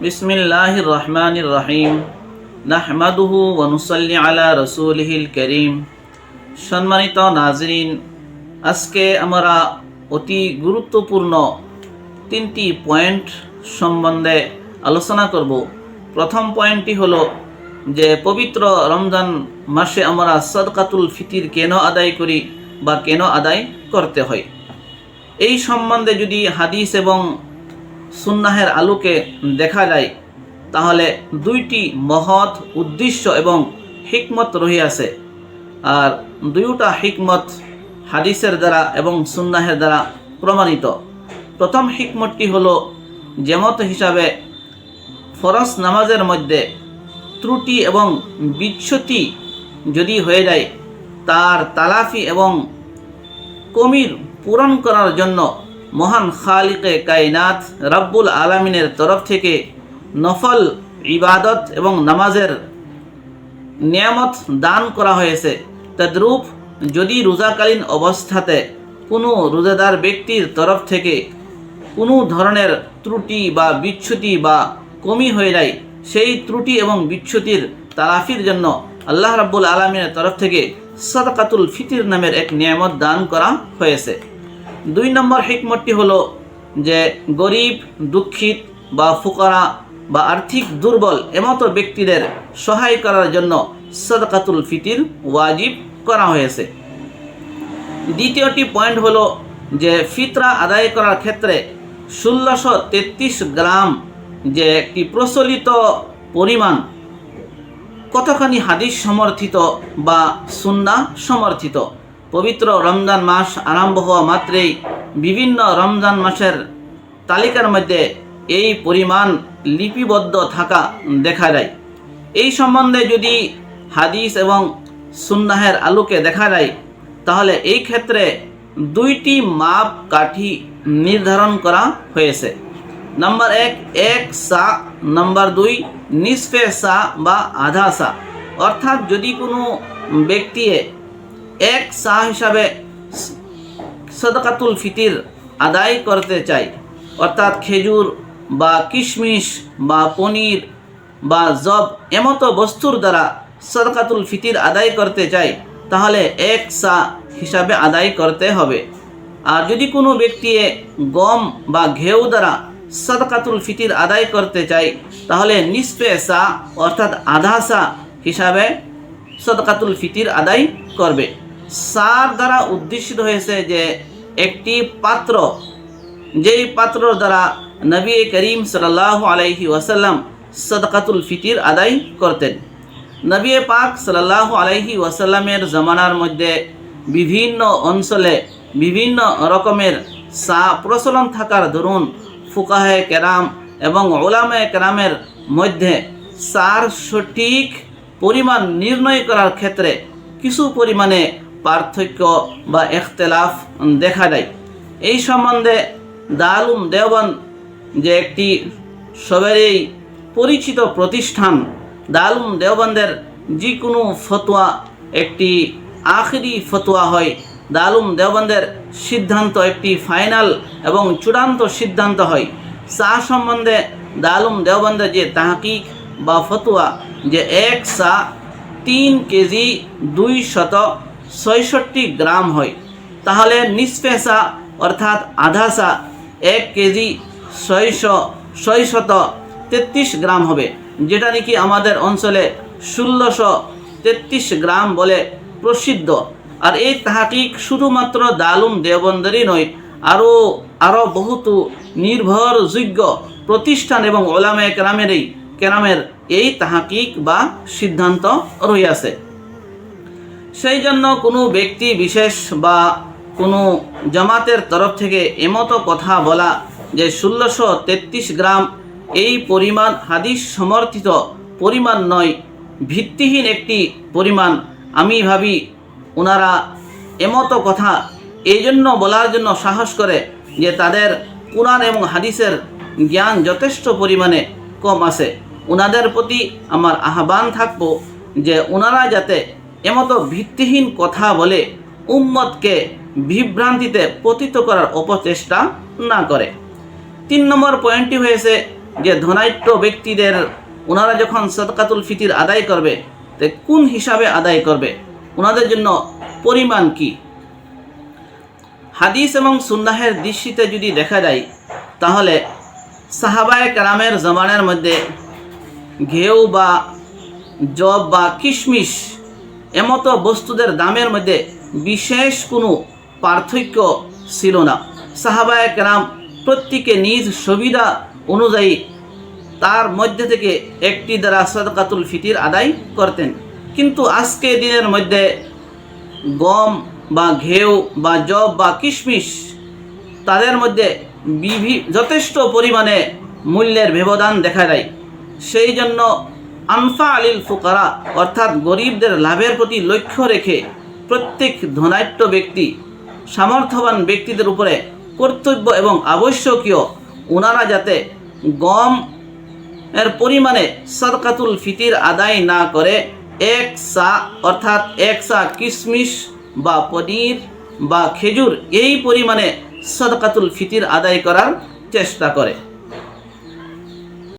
বিসমিল্লাহির রহমানির রহিম। নাহমাদুহু ওয়ানুসাল্লি আলা রসুলহিল করিম। সম্মানিত নাজরিন, আজকে আমরা অতি গুরুত্বপূর্ণ তিনটি পয়েন্ট সম্বন্ধে আলোচনা করব। প্রথম পয়েন্টটি হলো যে পবিত্র রমজান মাসে আমরা সদকাতুল ফিতির কেন আদায় করি বা কেন আদায় করতে হয়? এই সম্বন্ধে যদি হাদিস এবং সুন্নাহের আলোকে দেখা যায়, তাহলে দুইটি মহৎ উদ্দেশ্য এবং হিকমত রহিয়াছে। আর দুইটা হিকমত হাদিসের দ্বারা এবং সুন্নাহের দ্বারা প্রমাণিত। প্রথম হিকমতটি হলো যেমত হিসাবে ফরজ নামাজের মধ্যে ত্রুটি এবং বিচ্ছুতি যদি হয়ে যায়, তার তালাফি এবং কমির পূরণ করার জন্য মহান খালিকে কায়নাত রাব্বুল আলমিনের তরফ থেকে নফল ইবাদত এবং নামাজের নিয়ামত দান করা হয়েছে। তদ্রূপ যদি রোজাকালীন অবস্থাতে কোনো রোজাদার ব্যক্তির তরফ থেকে কোনো ধরনের ত্রুটি বা বিচ্ছুতি বা কমি হয়ে যায়, সেই ত্রুটি এবং বিচ্ছুতির তালাফির জন্য আল্লাহ রাব্বুল আলমিনের তরফ থেকে সদকাতুল ফিতির নামের এক নিয়ামত দান করা হয়েছে। দুই নম্বর হিকমতটি হলো যে গরিব, দুঃখিত বা ফুকারা বা আর্থিক দুর্বল এমতো ব্যক্তিদের সহায় করার জন্য সদকাতুল ফিতির ওয়াজিব করা হয়েছে। দ্বিতীয়টি পয়েন্ট হলো যে ফিতরা আদায় করার ক্ষেত্রে ষোলোশো তেত্রিশ গ্রাম যে একটি প্রচলিত পরিমাণ কতখানি হাদিস সমর্থিত বা সুন্না সমর্থিত? পবিত্র রমজান মাস আরম্ভ হওয়া মাত্রেই বিভিন্ন রমজান মাসের তালিকার মধ্যে এই পরিমাণ লিপিবদ্ধ থাকা দেখা যায়। এই সম্বন্ধে যদি হাদিস এবং সুন্নাহের আলোকে দেখা যায়, তাহলে এই ক্ষেত্রে দুইটি মাপ কাঠি নির্ধারণ করা হয়েছে। নাম্বার এক এক সা, নাম্বার দুই, নিসফে সা বা আধা সা। অর্থাৎ যদি কোনো ব্যক্তি এক সা হিসাবে সদকাতুল ফিতির আদায় করতে চাই। অর্থাৎ খেজুর বা কিশমিশ বা পনির বা জব এমতো বস্তুর দ্বারা সদকাতুল ফিতির আদায় করতে চায় তাহলে এক সা হিসাবে আদায় করতে হবে। আর যদি কোনো ব্যক্তি গম বা ঘেউ দ্বারা সদকাতুল ফিতির আদায় করতে চায় তাহলে নিসফে সা অর্থাৎ আধা সা হিসাবে সদকাতুল ফিতির আদায় করবে। সার দ্বারা উদ্দেশিত হয়েছে যে একটি পাত্র, যেই পাত্র দ্বারা নবী করিম সাল্লাহ আলাইহি ওয়াসাল্লাম সদকাতুল ফিতির আদায় করতেন। নবী পাক সাল্লাহ আলাইহি ওয়াসাল্লামের জমানার মধ্যে বিভিন্ন অঞ্চলে বিভিন্ন রকমের সা প্রচলন থাকার দরুন ফুকাহে কেরাম এবং ওলামে কেরামের মধ্যে সার সঠিক পরিমাণ নির্ণয় করার ক্ষেত্রে কিছু পরিমাণে পার্থক্য বা এখতেলাফ দেখা দেয়। এই সম্বন্ধে দারুম দেওবন যে একটি সবেরই পরিচিত প্রতিষ্ঠান দারুম দেওবন্দের যে কোনো ফতোয়া, একটি আখরি ফতোয়া হয়। দারুম দেওবন্দের সিদ্ধান্ত একটি ফাইনাল এবং চূড়ান্ত সিদ্ধান্ত হয়। চা সম্বন্ধে দালুম দেওবন্দের যে তাহকিক বা ফতোয়া যে এক চা তিন কেজি দুই শত ছয়ষট্টি গ্রাম হয়। তাহলে নিষ্পেষা, অর্থাৎ আধা চা এক কেজি ছয়শো, ছয়শত তেত্রিশ গ্রাম হবে, যেটা নাকি আমাদের অঞ্চলে ষোলোশো তেত্রিশ গ্রাম বলে প্রসিদ্ধ। আর এই তাহাকিক শুধুমাত্র দালুম দেওবন্দরই নয়, আরও আরও বহুতো নির্ভরযোগ্য প্রতিষ্ঠান এবং ওলামে কেরামেরই, কেরামের এই তাহাকিক বা সিদ্ধান্ত রহিয়াছে। সেই জন্য কোনো ব্যক্তি বিশেষ বা কোনো জামাতের তরফ থেকে এমতো কথা বলা যে ষোলোশো তেত্রিশ গ্রাম এই পরিমাণ হাদিস সমর্থিত পরিমাণ নয়, ভিত্তিহীন একটি পরিমাণ, আমি ভাবি ওনারা এমতো কথা এই জন্য বলার জন্য সাহস করে যে তাদের কোরআন এবং হাদিসের জ্ঞান যথেষ্ট পরিমাণে কম আছে। ওনাদের প্রতি আমার আহ্বান থাকব যে ওনারা যাতে এমতো ভিত্তিহীন কথা বলে উম্মতকে বিভ্রান্তিতে পতিত করার অপচেষ্টা না করে। তিন নম্বর পয়েন্টটি হয়েছে যে ধনাঢ্য ব্যক্তিদের, ওনারা যখন সদকাতুল ফিতির আদায় করবে, তে কোন হিসাবে আদায় করবে? ওনাদের জন্য পরিমাণ কি? হাদিস এবং সুন্নাহের দৃষ্টিতে যদি দেখা যায়, তাহলে সাহাবায় কারামের জমানের মধ্যে ঘেউ বা জব বা কিশমিশ এমতো বস্তুদের দামের মধ্যে বিশেষ কোনো পার্থক্য ছিল না। সাহাবায় কেরাম প্রত্যেকে নিজ সুবিধা অনুযায়ী তার মধ্যে থেকে একটি দ্বারা সদকাতুল ফিতির আদায় করতেন। কিন্তু আজকে দিনের মধ্যে গম বা ঘেউ বা জব বা কিশমিশ তাদের মধ্যে বিভি যথেষ্ট পরিমাণে মূল্যের ব্যবধান দেখা দেয়। সেই জন্য আনফা আলিল ফুকারা, অর্থাৎ গরিবদের লাভের প্রতি লক্ষ্য রেখে প্রত্যেক ধনাঢ্য ব্যক্তি, সামর্থ্যবান ব্যক্তিদের উপরে কর্তব্য এবং আবশ্যকীয় ওনারা যাতে গম এর পরিমাণে সদকাতুল ফিতির আদায় না করে, এক সা অর্থাৎ এক সা কিশমিশ বা পনির বা খেজুর এই পরিমাণে সদকাতুল ফিতির আদায় করার চেষ্টা করে।